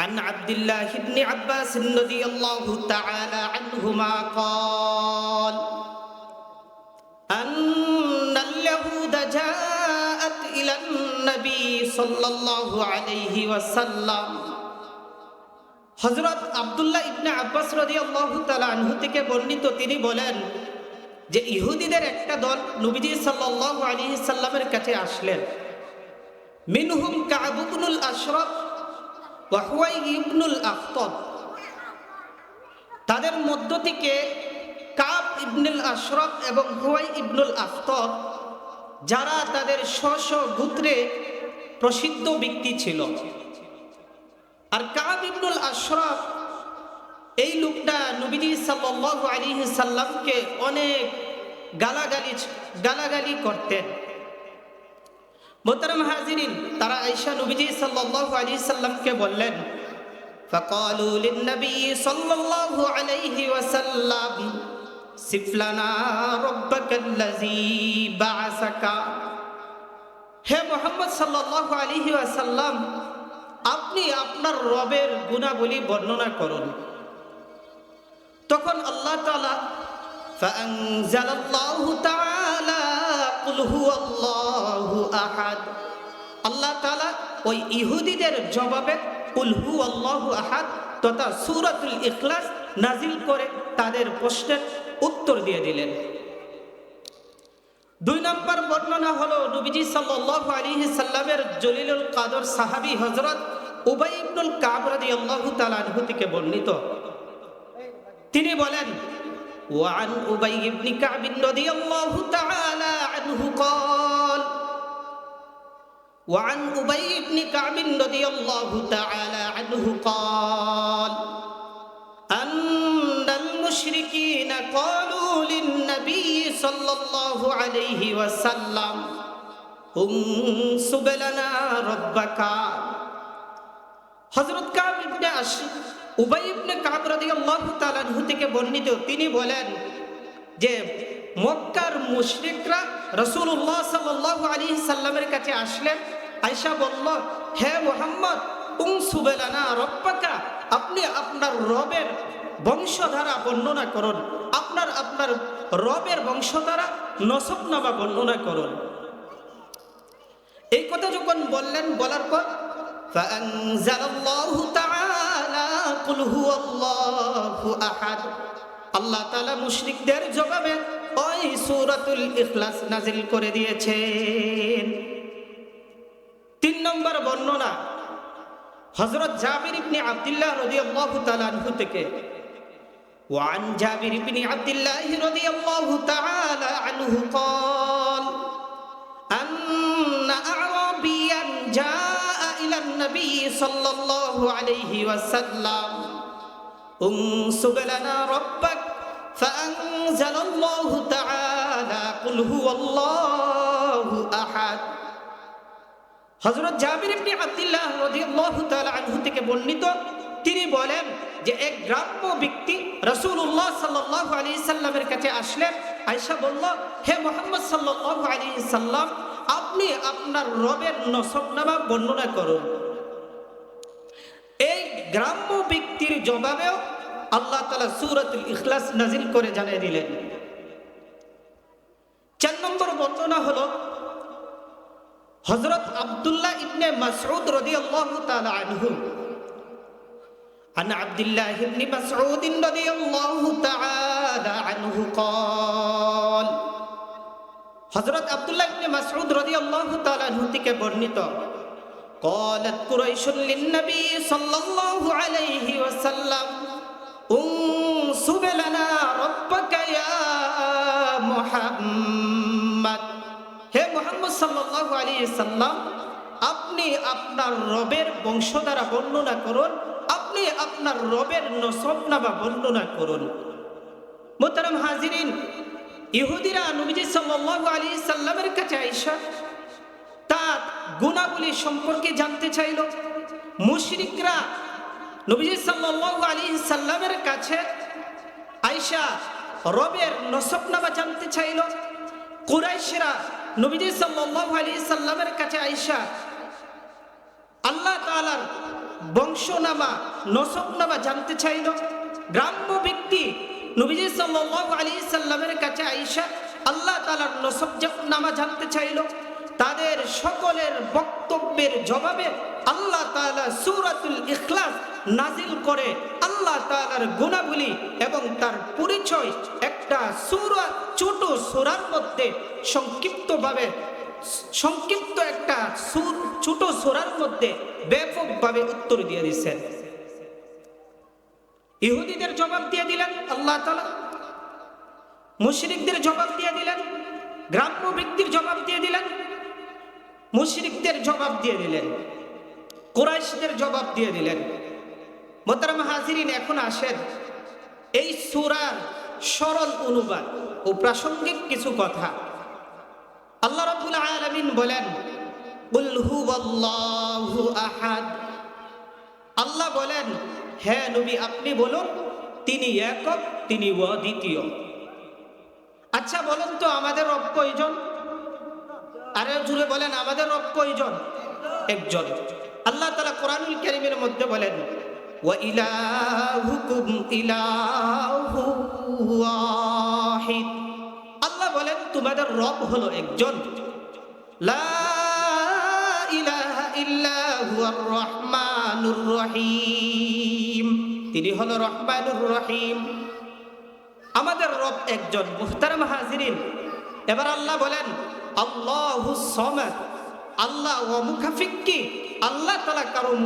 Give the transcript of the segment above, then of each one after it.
عن عبد الله بن عباس رضي الله تعالى عنهما قال أن اليهود جاءت إلى النبي صلى الله عليه وسلم হজরত আবদুল্লাহ ইবনে আব্বাস রাদিয়াল্লাহু তাআলা আনহু থেকে বর্ণিত তিনি বলেন যে ইহুদিদের একটা দল নবীজি সাল্লাল্লাহু আলাইহি সাল্লামের কাছে আসলেন মিনহুম কাব ইবনুল আশরাফ ইবনুল আখতাব। তাদের মধ্য থেকে কাব ইবনুল আশরফ এবং হুয়াই ইবনুল আখতাব, যারা তাদের স্ব গোত্রে প্রসিদ্ধ ব্যক্তি ছিল। আর কাব ইবনুল আশরফ এই লোকটা নবীজি সাল্লাল্লাহু আলাইহি সাল্লামকে অনেক গালাগালি গালাগালি করতেন। মোহতারাম হাজিরিন তারা আয়েশা নবীজি সাল্লাল্লাহু আলাইহি সাল্লামকে বললেন فقالوا للنبي صلى الله عليه وسلم صف لنا ربك الذي بعثك হে মোহাম্মদ সাল্লাল্লাহু আলাইহি ওয়াসাল্লাম আপনি আপনার রবের গুণাবলী বর্ণনা করুন তখন আল্লাহ তাআলা فأنزل الله تعالى আল্লাহ তালা ওই ইহুদিদের জবাবে আল্লাহ আহাদ তথা ইখলাস নাজিল করে তাদের প্রশ্নের উত্তর দিয়ে দিলেন। দুই নম্বর বর্ণনা হলো নবীজি সাল্লাহ আলী সাল্লামের জলিলুল কাদর সাহাবি হজরত উবাই ইবনুল কাবরাদি আল্লাহ তালা থেকে বর্ণিত। তিনি বলেন وعن أبي بن كعب رضي الله تعالى عنه قال وعن أبي بن كعب رضي الله تعالى عنه قال أن المشركين قالوا للنبي صلى الله عليه وسلم انصب لنا ربك. حضرت كعب بن أشرف উবাই ইবনে কাব রাদিয়াল্লাহু তাআলা আনহু থেকে বর্ণিত তিনি বলেন যে মক্কার মুশরিকরা রাসূলুল্লাহ সাল্লাল্লাহু আলাইহি সাল্লামের কাছে আসলেন আয়েশা বলল হে মুহাম্মদ উনসুবেলানা রব্বাকা আপনি আপনার রবের বংশধারা বর্ণনা করুন আপনার আপনার রবের বংশধারা নসবনামা বর্ণনা করুন এই কথা যখন বললেন বলার পর فأنزل الله تعالى قل هو الله أحد আল্লাহ তাআলা মুশরিকদের জবাবে ওই সূরাতুল ইখলাস নাজিল করে দিয়েছেন তিন নম্বর বর্ণনা হযরত জাবির ইবনে আব্দুল্লাহ রাদিয়াল্লাহু তাআলা আনহু থেকে وعن جابر بن عبد الله رضي الله تعالى عنه قال أن النبي صلى الله عليه وسلم انصب لنا ربك فأنزل الله تعالى قل هو الله أحد হজরত জাবির ইবনে আব্দুল্লাহ রাদিয়াল্লাহু তাআলা আনহু থেকে বর্ণিত তিনি বলেন যে এক গ্রাম্য ব্যক্তি রাসূলুল্লাহ সাল্লাল্লাহু আলাইহি সাল্লামের কাছে আসলেন আয়েশা বলল হে মুহাম্মদ সাল্লাল্লাহু আলাইহি সাল্লাম আপনি আপনার রবের নসবনামা বর্ণনা করুন এই গ্রাম্য ব্যক্তির জবাবেও আল্লাহ তালা সুরাতুল ইখলাস নাজিল করে জানিয়ে দিলেন চার নম্বর বর্ণনা হলো হজরত আবদুল্লাহ ইবনে মাসউদ রাদিয়াল্লাহু তাআলা আনহু عن عبد الله بن مسعود رضي الله تعالى عنه قال হযরত আব্দুল্লাহ ইবনে মাসউদ রাদিয়াল্লাহু তাআলা আনহু থেকে বর্ণিত قالت قريش للنبي صلى الله عليه وسلم انصب لنا ربك يا محمد হে মোহাম্মদ সাল্লাল্লাহু আলাইহি সাল্লাম আপনি আপনার রবের বংশধারা বর্ণনা করুন আপনি আপনার রবের নসবনামা বর্ণনা করুন মোহতারাম হাজিরিন ইহুদিরা নবীজি সাল্লাল্লাহু আলাইহি সাল্লামের কাছে আয়েশা তার গুণাবলী সম্পর্কে জানতে চাইল। মুশরিকরা নবীজি সাল্লাল্লাহু আলাইহি সাল্লামের কাছে আয়েশা রবের নসবনামা জানতে চাইল। কুরাইশরা নবীজি সাল্লাল্লাহু আলাইহি সাল্লামের কাছে আয়েশা, আল্লাহ তালার বংশনামা, নসবনামা জানতে চাইল। গ্রাম্য ব্যক্তি নবীজি সাল্লাল্লাহু আলাইহি সাল্লামের কাছে আয়েশা, আল্লাহ তালার নসব নামা জানতে চাইল। তাদের সকলের বক্তব্যের জবাবে আল্লাহ তাআলা সূরাতুল ইখলাস নাজিল করে। আল্লাহ তাআলার গুণাবলী এবং তার পরিচয় একটা সূরা, ছোট সূরার মধ্যে সংক্ষিপ্তভাবে, সংক্ষিপ্ত একটা সুর ছোট সোরার মধ্যে ব্যাপকভাবে উত্তর দিয়ে দিচ্ছেন ইহুদিদের জবাব দিয়ে দিলেন আল্লাহ তালা মুশরিকদের জবাব দিয়ে দিলেন, গ্রাম্য ব্যক্তির জবাব দিয়ে দিলেন মুশরিকদের জবাব দিয়ে দিলেন, কোরাইশদের জবাব দিয়ে দিলেন। মোতারাম হাজিরিন, এখন আসেন। এই সুরার সরল অনুবাদ ও প্রাসঙ্গিক কিছু কথা। আল্লাহ রাব্বুল আলামিন বলেন আহাদ। আল্লাহ বলেন হ্যাঁ নবী, আপনি বলুন, তিনি একক, তিনি অদ্বিতীয়। আচ্ছা বলুন তো, আমাদের রব কয়জন? আরে জুড়ে বলেন, আমাদের রব কয়জন? একজন। আল্লাহ তাআলা কোরআনুল কারীমের মধ্যে বলেন আল্লাহ বলেন, তোমাদের রব হলো একজন। রহিম। তিনি হলো রহমানুর রহিম। আমাদের রব একজন মুহতারাম হাজিরিন এবার আল্লাহ বলেন আল্লাহু আল্লাহ আল্লাহ তালা কারও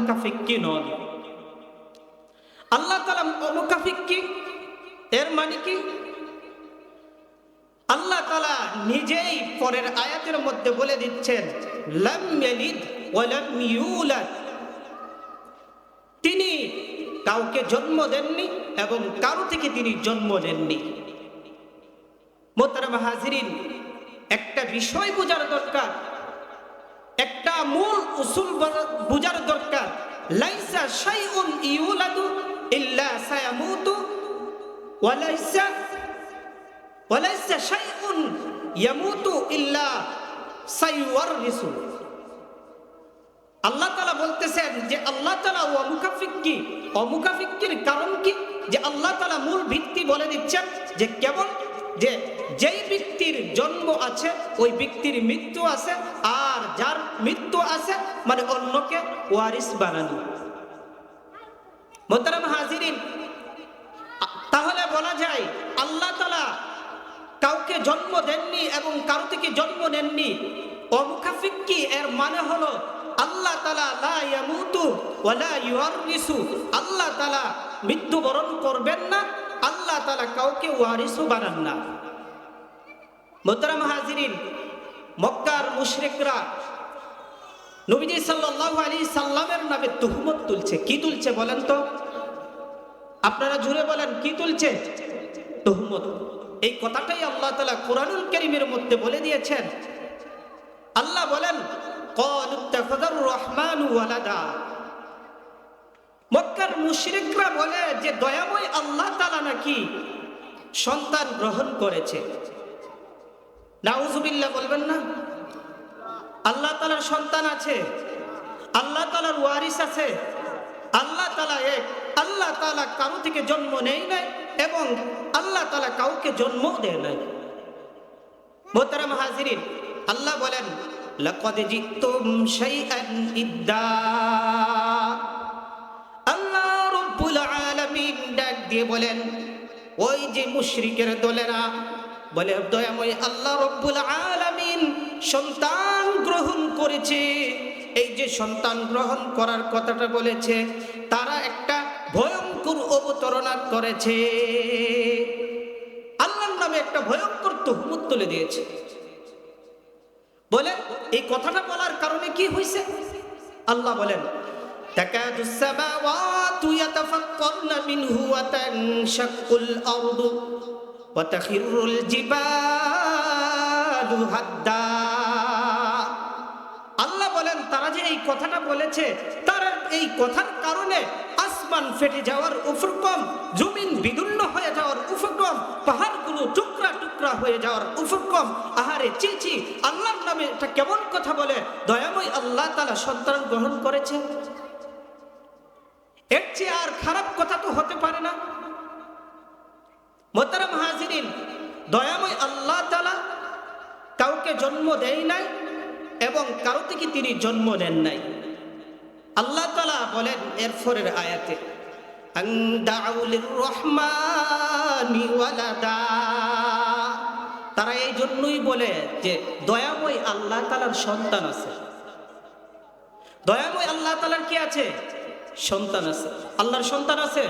আল্লাহ তালা এর মানে কি? আল্লাহ তালা নিজেই পরের আয়াতের মধ্যে বলে দিচ্ছেন তিনি কাউকে জন্ম দেননি এবং কারও থেকে তিনি জন্ম নেননি। মোতারাম হাজিরিন একটা বিষয় বোঝার দরকার। একটা মূল উসুল বোঝার দরকার। লাইসা শাইউন ইউলাদু ইল্লা সায়ামুতু ওয়ালাইসা ওয়ালাইসা শাইউন ইয়ামুতু ইল্লা সাইওয়ারিসু আল্লাহ তাআলা বলতেছেন যে আল্লাহ তালা ও অমুকাফিক কি? মুকাফিকির কারণ কি? যে আল্লাহ তালা মূল ভিত্তি বলে দিচ্ছেন যে কেবল যে যেই ভিত্তি ব্যক্তির জন্ম আছে, ওই ব্যক্তির মৃত্যু আছে, আর যার মৃত্যু আছে মানে অন্যকে ওয়ারিস বানানো। তাহলে বলা যায়, আল্লাহ কাউকে জন্ম দেননি এবং কারও থেকে জন্ম নেননি। অমুখাফিক্কি এর মানে হলো, আল্লাহ আল্লাহ মৃত্যুবরণ করবেন না, আল্লাহ তালা কাউকে ওয়ারিসু বানান না। মোহতারাম হাজিরিন, মক্কার মুশরিকরা নবীজি সাল্লাল্লাহু আলাইহি সাল্লামের নামে তুহমত তুলছে। কি তুলছে বলেন তো? আপনারা জুড়ে বলেন, কি তুলছে? তুহমত। এই কথাটাই আল্লাহ তালা কোরআনুল করিমের মধ্যে বলে দিয়েছেন। আল্লাহ বলেন রহমান মক্কার মুশরিকরা বলে যে, দয়াময় আল্লাহ তালা নাকি সন্তান গ্রহণ করেছে। নাউজুবিল্লাহ বলবেন না? আল্লাহ তালার সন্তান আছে, আল্লাহ তালার ওয়ারিস আছে, আল্লাহ তালা এক, আল্লাহ তালা কারও থেকে জন্ম নেই নাই এবং আল্লাহ তালা কাউকে জন্ম দেয় নাই। মোহতারাম হাজিরিন, আল্লাহ বলেন, লকদ জিতুম শাইআন ইদ্দা। আল্লাহ রব্বুল আলামিন ডাক দিয়ে বলেন, ওই যে মুশরিকের দলেরা বলে দয়াময় আল্লাহ রব্বুল আলামিন সন্তান গ্রহণ করেছে এই যে সন্তান গ্রহণ করার কথাটা বলেছে তারা একটা ভয়ঙ্কর অবতরণা করেছে আল্লাহর নামে একটা ভয়ঙ্কর তহমত তুলে দিয়েছে বলে এই কথাটা বলার কারণে কি হয়েছে আল্লাহ বলেন تكاد السماوات يتفطرن منه وتنشق الأرض আল্লাহ বলেন, তারা যে এই কথাটা বলেছে, তার এই কথার কারণে আসমান ফেটে যাওয়ার উপক্রম, জমিন বিদুন্ন হয়ে যাওয়ার উপক্রম, পাহাড়গুলো টুকরা টুকরা হয়ে যাওয়ার উপক্রম, আহারে চিচি আল্লাহর নামে এটা কেমন কথা বলে? দয়াময় আল্লাহ তালা সন্তান গ্রহণ করেছে এর চেয়ে আর খারাপ কথা তো হতে পারে না। মোতারাম হাজিরিন, দয়াময় আল্লাহ তালা কাউকে জন্ম দেয় নাই এবং কারও থেকে তিনি জন্ম নেন নাই। আল্লাহ তালা বলেন এর ফরের আয়াতে। তারা এই জন্যই বলে যে, দয়াময় আল্লাহ তালার সন্তান আছে। দয়াময় আল্লাহ তালার কি আছে? সন্তান আছে। আল্লাহর সন্তান আছে?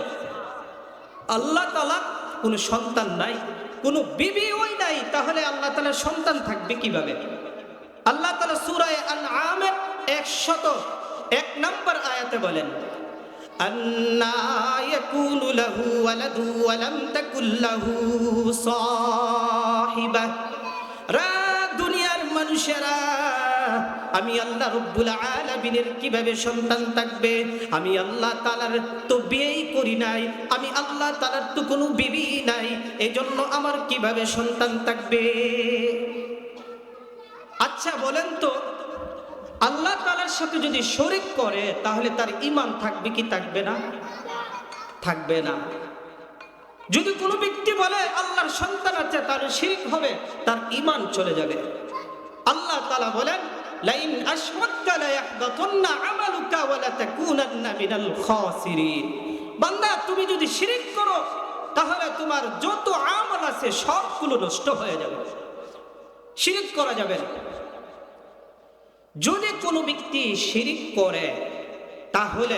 আল্লাহ তালা কোনো সন্তান নাই কোনো বিবি ওই নাই তাহলে আল্লাহ তালার সন্তান থাকবে কিভাবে আল্লাহ তালা সুরায় আন আমের একশত এক নম্বর আয়াতে বলেন أنا يكون له ولد ولم تكن له صاحبة রা দুনিয়ার মানুষেরা আমি আল্লাহ রব্বুল আলামিনের কীভাবে সন্তান থাকবে? আমি আল্লাহ তালার তো বিয়েই করি নাই, আমি আল্লাহ তালার তো কোনো বিবি নাই, এজন্য আমার কীভাবে সন্তান থাকবে? আচ্ছা বলেন তো, আল্লাহ তালার সাথে যদি শরিক করে, তাহলে তার ইমান থাকবে কি থাকবে না? থাকবে না। যদি কোনো ব্যক্তি বলে, আল্লাহর সন্তান আছে তার শিরিক হবে, তার ইমান চলে যাবে। আল্লাহ তালা বলেন লাইন আশরাকতা লা ইয়াহবাতুন্না আমালুকা ওয়া লা তাকুনান্না মিনাল খাসিরিন। বান্দা, তুমি যদি শিরিক করো, তাহলে তোমার যত আমল আছে সবগুলো নষ্ট হয়ে যাবে। শিরিক করা যাবে না। যদি কোনো ব্যক্তি শিরিক করে, তাহলে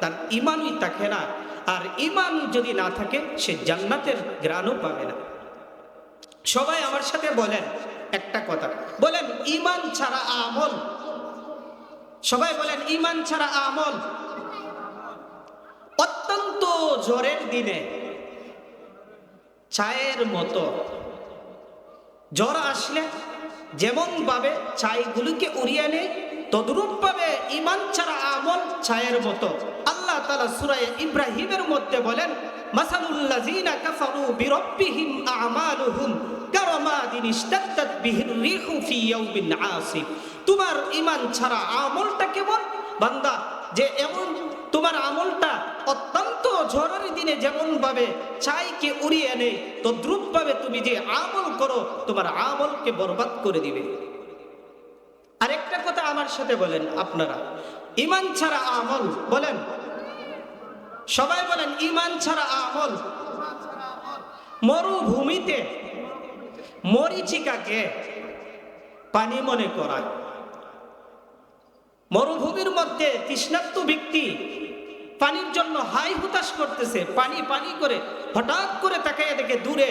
তার ইমানই থাকে না। আর ইমান যদি না থাকে, সে জান্নাতের গ্রাণও পাবে না। সবাই আমার সাথে বলেন একটা কথা। বলেন ইমান ছাড়া আমল। সবাই বলেন ইমান ছাড়া আমল। অত্যন্ত জ্বরের দিনে চায়ের মতো জ্বর আসলে যেমন ভাবে ছাইগুলিকে উড়িয়ে নেয় তদ্রূপ ভাবে ইমান ছাড়া আমল ছায়ের মতো। আল্লাহ তালা সুরায় ইব্রাহিমের মধ্যে বলেন মাসালুল্লাযীনা কাফারু বিরাব্বিহিম আ'মালুহুম তোমার ইমান ছাড়া আমলটা কেমন? বান্দা, যে এমন তোমার আমলটা অত্যন্ত ঝড়ের দিনে যেমন ভাবে ছাইকে উড়িয়ে নেই তদ্রুপ ভাবে তুমি যে আমল করো, তোমার আমলকে বরবাদ করে দিবে। আরেকটা কথা আমার সাথে বলেন আপনারা। ইমান ছাড়া আমল, বলেন সবাই বলেন, ইমান ছাড়া আমল। মরুভূমিতে মরিচিকাকে পানি মনে করা মরুভূমির মধ্যে তৃষ্ণার্ত ব্যক্তি পানির জন্য হাই হুতাশ করতেছে, পানি পানি করে হঠাৎ করে তাকাইয়া দেখে দূরে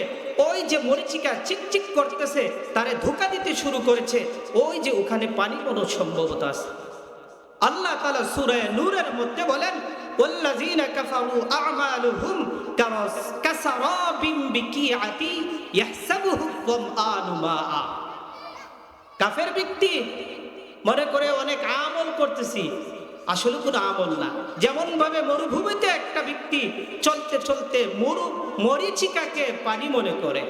ওই যে মরিচিকা চিকচিক করতেছে, তারে ধোকা দিতে শুরু করেছে, ওই যে ওখানে পানি কোনো সম্ভবতা আছে। আল্লাহ তালা সুরায় নূরের মধ্যে বলেন والذين كفروا أعمالهم كرس- كسراب بقيعة يحسبه الظمآن ماء কাফের ব্যক্তি মনে করে অনেক আমল করতেছি আসলে কোনো আমল না যেমন ভাবে মরুভূমিতে একটা ব্যক্তি চলতে চলতে মরু মরিচিকাকে পানি মনে করে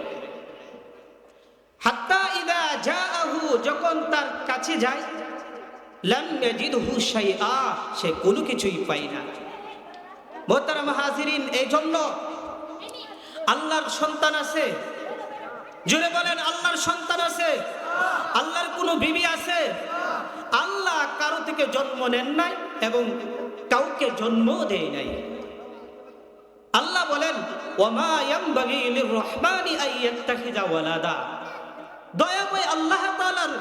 হাত্তা ইদা জাআহু যখন তার কাছে যায় লাম ইয়াজিদহু শাইআ সে কোনো কিছুই পায় না মোহতারাম হাজিরিন এই জন্য আল্লাহর সন্তান আছে। জুড়ে বলেন, আল্লাহর সন্তান আছে। আল্লাহর কোনো বিবি আছে। আল্লাহ কারও থেকে জন্ম নেন নাই এবং কাউকে জন্ম দেয় নাই। আল্লাহ বলেন ওয়ালাদা। দয়াময় আল্লাহ তাআলার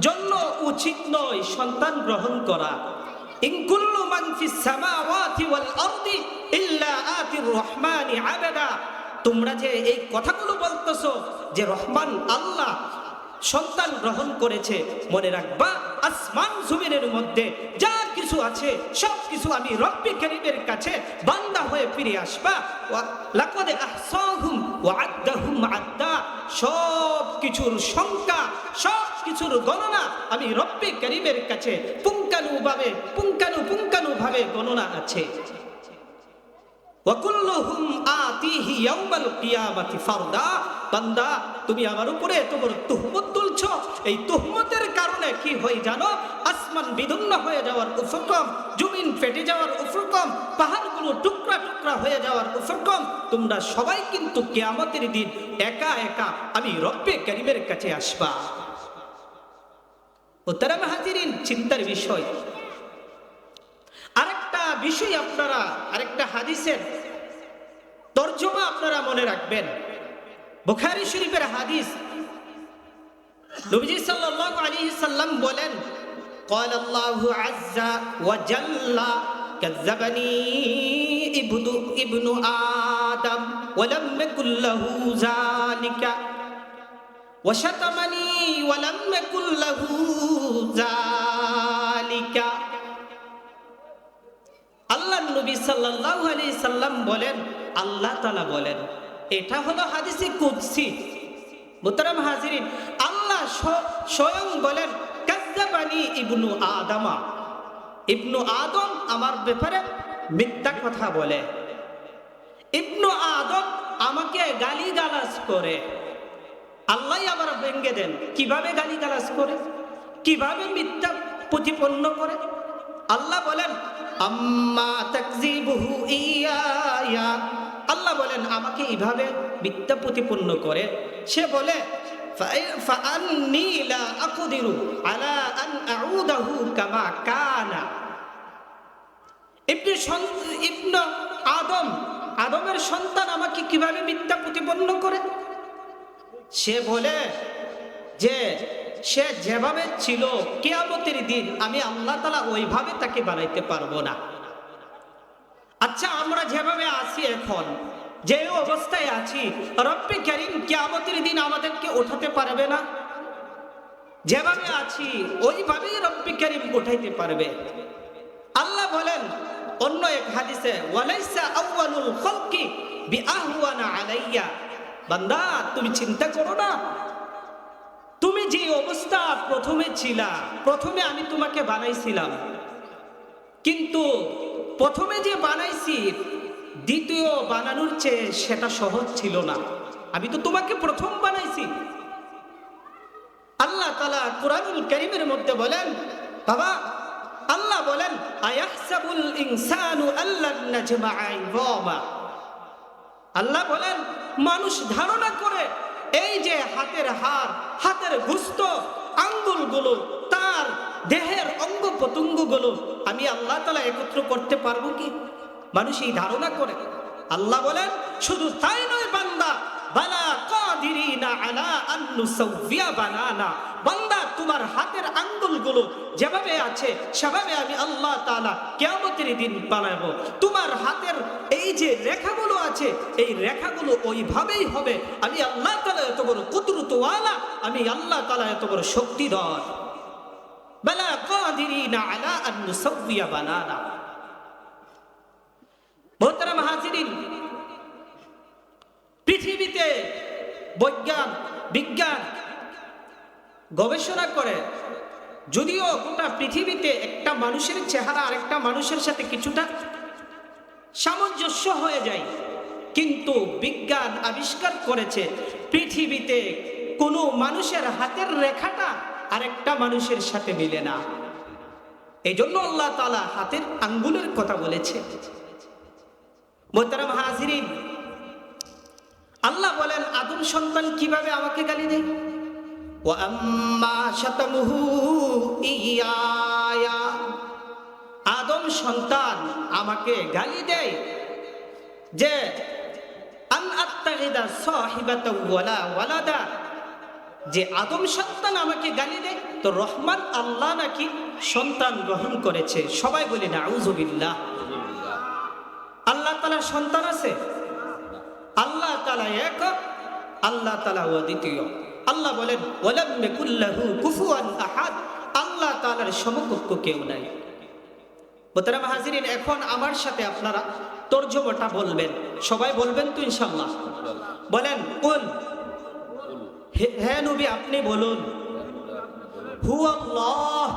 জন্য উচিত নয় সন্তান গ্রহণ করা। ইন কুল্লু মান ফিস সামাওয়াতি ওয়াল আরদি ইল্লা আতির রহমানি আবাদা। তোমরা যে এই কথাগুলো বলতেছো যে রহমান আল্লাহ সন্তান গ্রহণ করেছে, মনে রাখবা, আসমান জমিনের মধ্যে যা কিছু আছে, সব কিছু আমি রব্বি করিমের কাছে বান্দা হয়ে ফিরে আসবা। লাকাদ আহসাহুম ওয়া আদ্দাহুম আদ্দা। সব কিছুর সংখ্যা, সব কিছুর গণনা আমি রব্বি করিমের কাছে পুঙ্কানু ভাবে পুঙ্কানু পুঙ্কানু ভাবে গণনা আছে। ওয়াকুল্লুহুম আতিহি ইয়াউমাল কিয়ামাতি ফারদা। বান্দা, তুমি আমার উপরে তোমার তুহমত তুলছো। এই তুহমতের কারণে কি হয় জানো? আসমান বিদুন্ন হয়ে যাওয়ার উপক্রম, জমিন ফেটে যাওয়ার উপক্রম, পাহাড়গুলো টুকরা টুকরা হয়ে যাওয়ার উপক্রম। তোমরা সবাই কিন্তু কেয়ামতের দিন একা একা আমি রব্বে করিমের কাছে আসবা। উত্তরাম হাজিরিন, চিন্তার বিষয়। বিষয় আপনারা আরেকটা হাদিসের তর্জমা আপনারা মনে রাখবেন বুখারী শরীফের হাদিস নবীজি সাল্লাল্লাহু আলাইহি সাল্লাম বলেন قال الله عز وجل كذبني ابن ابن آدم ولم يكن له ذلك وشتمني ولم يكن له ذلك আল্লাহ নবী সাল্লাল্লাহু আলাইহি সাল্লাম বলেন, আল্লাহ তাআলা বলেন, এটা হলো হাদিসে কুদসি। মুতারাম হাজিরিন, আল্লাহ স্বয়ং বলেন কাজ্জাবানি ইবনু আদামা। ইবনু আদম আমার ব্যাপারে মিথ্যা কথা বলে। ইবনু আদম আমাকে গালি গালাজ করে। আল্লাহ আবার ভেঙ্গে দেন। কীভাবে গালি গালাজ করে? কীভাবে মিথ্যা প্রতিপন্ন করে? আল্লাহ বলেন আম্মা তাকজিবুহু ইয়া আল্লাহ বলেন আমাকে এইভাবে মিথ্যা প্রতিপন্ন করে সে বলে فا- فأني لا أقدر على أن أعوده كما كان ইবনে সন্ত- ইবনে আদম আদমের সন্তান আমাকে কিভাবে মিথ্যা প্রতিপন্ন করে সে বলে যে সে যেভাবে ছিল কেয়ামতের দিন আমি আল্লাহ তালা ওইভাবে তাকে বানাইতে পারব না। আচ্ছা আমরা যেভাবে আছি এখন, যে অবস্থায় আছি, রব্বে করিম কেয়ামতের দিন আমাদেরকে ওঠাতে পারবে না? যেভাবে আছি, ওইভাবেই রব্বে করিম উঠাইতে পারবে। আল্লাহ বলেন, অন্য এক হাদিসে, ওয়ালাইসা আউয়ালুল খালকি বিআহওয়ানা আলাইয়া। বান্দা, তুমি চিন্তা করো না তুমি যে অবস্থা প্রথমে ছিলা, প্রথমে আমি তোমাকে বানাইছিলাম। কিন্তু প্রথমে যে বানাইছি, দ্বিতীয় বানানোর চেয়ে সেটা সহজ ছিল না। আমি তো তোমাকে প্রথম বানাইছি। আল্লাহ তালা কোরআনুল করিমের মধ্যে বলেন, বাবা, আল্লাহ বলেন, আয়াহসাবুল ইনসানু আল্লাহ ইযামা আল্লাহ বলেন, মানুষ ধারণা করে এই যে হাতের হার, হাতের গুস্ত, আঙ্গুলগুলো, তার দেহের অঙ্গ প্রত্যঙ্গগুলো আমি আল্লাহ তালা একত্র করতে পারব কি? মানুষ এই ধারণা করে। আল্লাহ বলেন, শুধু তাই নয় বান্দা বালা কাদিরিনা আলা আন নুসাউবিয়া বানানা। বান্দা, তোমার হাতের আঙ্গুলগুলো যেভাবে আছে, সেভাবে আমি আল্লাহ তাআলা কিয়ামতের দিন বানাবো। তোমার হাতের এই যে রেখাগুলো আছে, এই রেখাগুলো ওইভাবেই হবে। আমি আল্লাহ তাআলা এত বড় কুদরতওয়ালা, আমি আল্লাহ তাআলা এত বড় শক্তিধর। বালা কাদিরিনা আলা আন নুসাউবিয়া বানানা। মোহতারাম হাজিরিন পৃথিবীতে বৈজ্ঞান, বিজ্ঞান গবেষণা করে, যদিও গোটা পৃথিবীতে একটা মানুষের চেহারা আরেকটা মানুষের সাথে কিছুটা সামঞ্জস্য হয়ে যায়, কিন্তু বিজ্ঞান আবিষ্কার করেছে পৃথিবীতে কোনো মানুষের হাতের রেখাটা আরেকটা মানুষের সাথে মিলে না। এই জন্য আল্লাহ তালা হাতের আঙ্গুলের কথা বলেছে। মোহতারাম হাজিরিন আল্লাহ বলেন, আদম সন্তান কীভাবে আমাকে গালি দেয়? ও আম্মা শতমুহু আদম সন্তান আমাকে গালি দেয় যে যে আদম সন্তান আমাকে গালি দেয়, তো রহমান আল্লাহ নাকি সন্তান গ্রহণ করেছে। সবাই বলি না আল্লাহ তালার সন্তান আছে? আল্লাহ তালা এক আল্লাহ তালা ও দ্বিতীয়। আল্লাহ বলেন কুফুয়ান আহাদ। আল্লাহ তাআলার সমকক্ষ কেউ নাই। হাজিরিন এখন আমার সাথে আপনারা তর্জমাটা বলবেন। সবাই বলবেন তো ইনশাল্লাহ বলেন কোন হ্যাঁ নবী আপনি বলুন হু আল্লাহ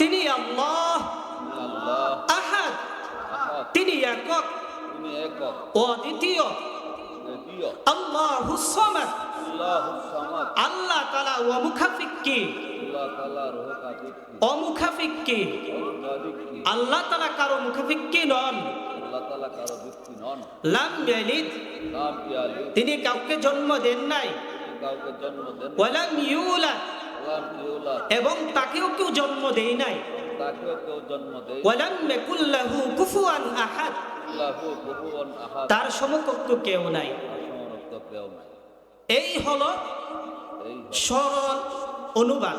তিনি আল্লাহ। আহাদ তিনি একক। তিনি দ্বিতীয়। আল্লাহু সামাদ। আল্লাহ তাআলা ওয়া আল্লাহ তাআলা কারও নন? লাম ইয়ালিদ। তিনি কাউকে জন্ম দেন নাই। ওয়ালাম ইউলাদ। এবং তাকেও কেউ জন্ম দেয় নাই। তাকেও কেউ জন্ম দেয় ওয়ালাম ইয়াকুল্লাহু লাহু কুফুয়ান আহাদ। তার সমকক্ষ কেউ নাই। এই হলো সরল অনুবাদ।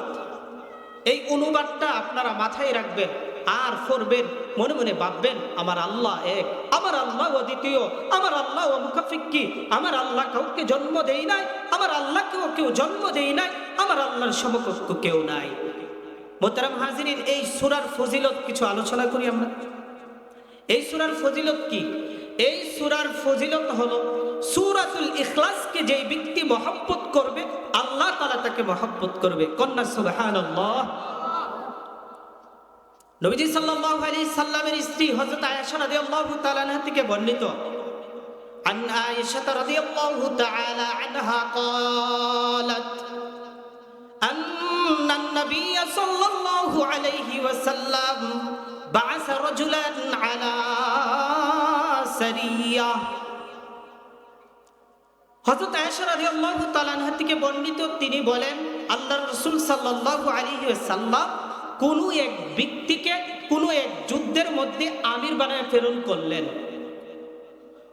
এই অনুবাদটা আপনারা মাথায় রাখবেন আর পড়বেন মনে মনে ভাববেন আমার আল্লাহ এক আমার আল্লাহ অদ্বিতীয় আমার আল্লাহ মুখাফিক্কি আমার আল্লাহ কাউকে জন্ম দেই নাই আমার আল্লাহ কেউ কেউ জন্ম দেই নাই আমার আল্লাহর সমকক্ষ কেউ নাই। মোতারাম হাজিরিন এই সুরার ফজিলত কিছু আলোচনা করি আমরা। এই সুরার ফজিলত কি এই সুরার ফজিলত হলো সুরাতুল ইখলাসকে যেই ব্যক্তি মহব্বত করবে আল্লাহ তাআলা তাকে মহব্বত করবে কন্যা সুবহানাল্লাহ নবীজি সাল্লাল্লাহু আলাইহি সাল্লামের স্ত্রী হযরত আয়েশা রাদিয়াল্লাহু তাআলা আনহা থেকে বর্ণিত عن عائشة رضي الله تعالى عنها قالت أن النبي صلى الله عليه وسلم بعث رجلا على سرية হযরত আয়েশা রাদিয়াল্লাহু তাআলা আনহা থেকে বর্ণিত তিনি বলেন আল্লাহর রাসূল সাল্লাল্লাহু আলাইহি ওয়াসাল্লাম কোন এক ব্যক্তিকে কোন এক যুদ্ধের মধ্যে আমির বানায় প্রেরণ করলেন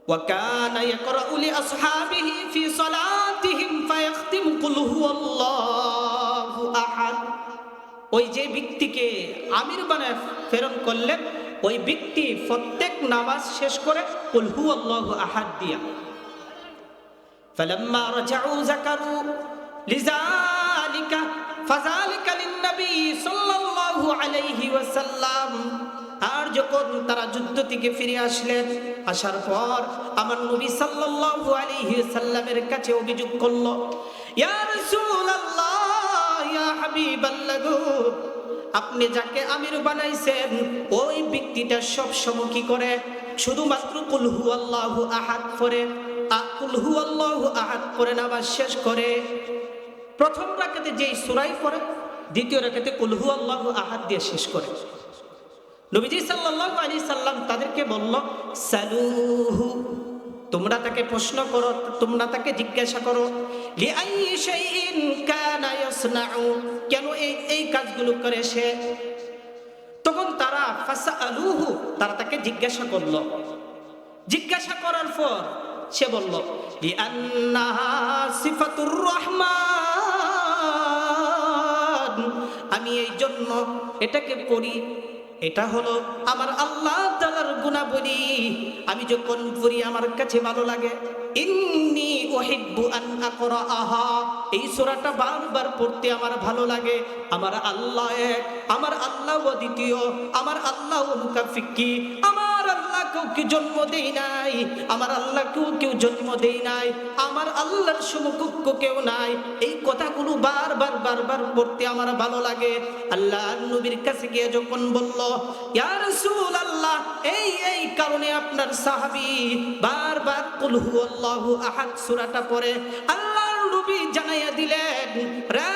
وكان يقرأ لأصحابه في صلاتهم فيختم قل هو الله أحد ওই যে ব্যক্তিকে আমির বানায় প্রেরণ করলেন ওই ব্যক্তি প্রত্যেক নামাজ শেষ করে কুল হু আল্লাহু আহাদ দিয়া فلما رجعوا ذكروا لذلك فذلك للنبي صلى الله عليه وسلم আর যখন তারা যুদ্ধ থেকে ফিরে আসলেন আসার পর আমার নবী সাল্লাল্লাহু আলাইহি সাল্লামের কাছে অভিযোগ করলো ইয়া রাসূলুল্লাহ হাবিবাল্লাহ আপনি যাকে আমির বানাইছেন, ওই ব্যক্তিটা সব সময় কি করে? শুধুমাত্র কুলহু আল্লাহু আহাদ পরে কুলহু আল্লাহু আহাদ পরে নামাজ শেষ করে। প্রথম রাকাতে যেই সুরাই পড়ে, দ্বিতীয় রাকাতে কুলহু আল্লাহু আহাদ দিয়ে শেষ করে। নবীজি সাল্লাল্লাহু আলাইহি সাল্লাম তাদেরকে বলল, সালুহু তোমরা তাকে প্রশ্ন করো, তোমরা তাকে জিজ্ঞাসা করো কানা এই এই কাজগুলো করে সে? তখন তারা ফাসালুহু তারা তাকে জিজ্ঞাসা করল। জিজ্ঞাসা করার পর সে বলল সিফাতুর রহমান। আমি এই জন্য এটাকে পড়ি এটা হলো আমার আল্লাহ তালার গুণাবলী। আমি যখন পড়ি, আমার কাছে ভালো লাগে, ইন্নি ওহিব্বু আন আকরাআহা। এই সোরাটা বারবার পড়তে আমার ভালো লাগে। আমার আল্লাহ এক, আমার আল্লাহ দ্বিতীয় আমার আল্লাহ মুকাফিকি আমার আল্লাহ কাউকে জন্ম দেই নাই? আমার আল্লাহ কেউ কেউ জন্ম দেই নাই। আমার আল্লাহর সমকক্ষ কেউ নাই। এই কথাগুলো বারবার বারবার পড়তে আমার ভালো লাগে। আল্লাহ নবীর কাছে গিয়ে যখন বলল, ইয়া রাসূলুল্লাহ, এই এই কারণে আপনার সাহাবী বারবার কুল হুয়াল্লাহু আহাদ সূরাটা পড়ে। আল্লাহর নবী জানাইয়া দিলেন, রে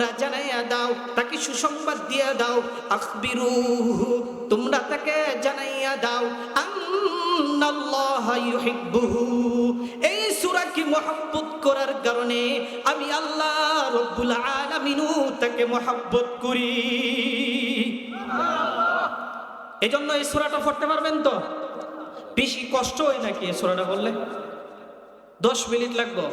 তোমরা জানাইয়া দাও, তাকে সুসংবাদ দিয়া দাও। আখবিরুহু, তোমরা তাকে জানাইয়া দাও এই সূরাকে মহব্বত করার কারণে আমি আল্লাহ রব্বুল আলামিনও তাকে মহব্বত করি। এজন্য এই সূরাটা পড়তে পারবেন তো? বেশি কষ্ট হয় নাকি এই সূরাটা বললে দশ মিনিট লাগবে?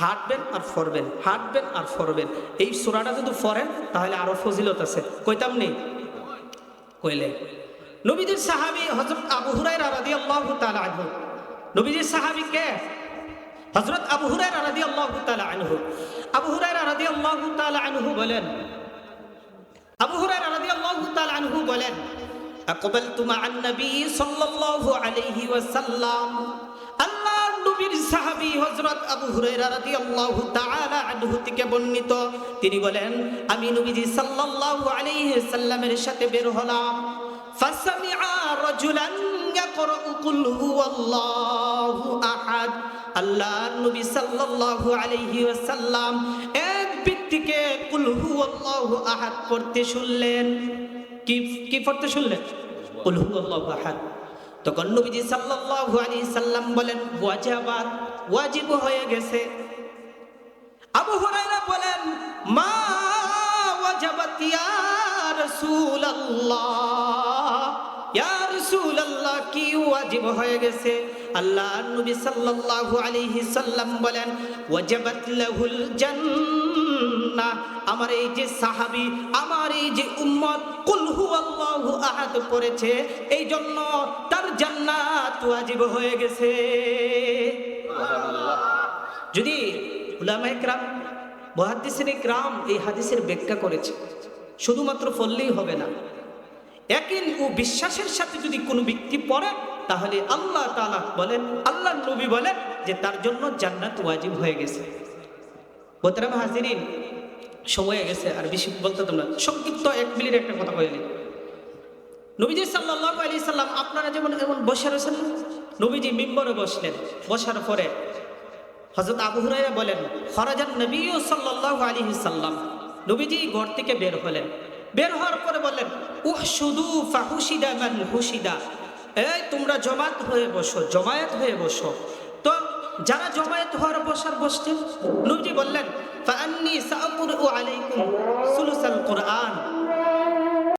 হাঁটবেন আর ফরবেন হাঁটবেন আর ফরবেন এই সুরাটা যদি ফরেন তাহলে আরো ফজিলত আছে কইতাম নেই কইলে নবীজির সাহাবী হযরত আবু হুরায়রা রাদিয়াল্লাহু তাআলা আনহু নবীজির সাহাবী কে হযরত আবু হুরায়রা রাদিয়াল্লাহু তাআলা আনহু আবু হুরায়রা রাদিয়াল্লাহু তাআলা আনহু বলেন আবু হুরায়রা রাদিয়াল্লাহু তাআলা আনহু বলেন أقبلت مع النبي صلى الله عليه وسلم আল্লাহ নবীর সাহাবী হযরত আবু হুরায়রা রাদিয়াল্লাহু তাআলা আনহু থেকে বর্ণিত। তিনি বলেন, আমি নবীজি সাল্লাল্লাহু আলাইহি সাল্লামের সাথে বের হলাম। ফাসামিআ রাজুলান ইয়াকরাউ কুল হুয়াল্লাহু আহাদ। আল্লাহর নবী সাল্লাল্লাহু আলাইহি ওয়াসাল্লাম এক ব্যক্তিকে কুল হুয়াল্লাহু আহাদ পড়তে শুনলেন। কি কি পড়তে শুনলেন? কুল হুয়াল্লাহু আহাদ। তখন নবীজি সাল্লাল্লাহু আলাইহি সাল্লাম বলেন, ওয়াজাবাত ওয়াজিব হয়ে গেছে। আবু হুরায়রা বলেন, মা ওয়াজাবাত ইয়া রাসূলুল্লাহ। ইয়া রাসূলুল্লাহ, কি ওয়াজিব হয়ে গেছে? আল্লাহ নবী সাল্লাল্লাহু আলাইহি সাল্লাম বলেন, ওয়াজাবাত লাহুল জান্নাহ আমার এই যে সাহাবী আমার এই যে উম্মত কুল হুয়াল্লাহু আহাদ পড়েছে এই জন্য তার জান্নাত ওয়াজিব হয়ে গেছে। যদি উলামা একরাম মহাদিসের একরাম এই হাদিসের ব্যাখ্যা করেছে শুধুমাত্র পড়লেই হবে না। একই ও বিশ্বাসের সাথে যদি কোনো ব্যক্তি পড়ে তাহলে আল্লাহ তাআলা বলেন আল্লাহ নবী বলেন যে তার জন্য জান্নাত ওয়াজিব হয়ে গেছে। মোহতারাম হাজিরিন সময় গেছে আর বেশি বলতে তোমরা সংক্ষিপ্ত এক মিনিট একটা কথা বলে নবীজি সাল্লাল্লাহু আলি সাল্লাম আপনারা যেমন এমন বসে রয়েছেন নবীজি মিম্বরে বসলেন। বসার পরে হযরত আবু হুরায়রা বলেন, খরাজান নবী সাল্লাল্লাহু আলাইহি সাল্লাম। নবীজি ঘর থেকে বের হলেন। বের হওয়ার পরে বললেন উহ শুধু ফাহুশিদা মান হুশিদা। এই তোমরা জমাত হয়ে বসো, জমায়েত হয়ে বসো। তো যারা জমায়েত হওয়ার বসার বসছেন নবীজি বললেন ফাআন্নি সাআকুরু আলাইকুম সুলুসাল কোরআন।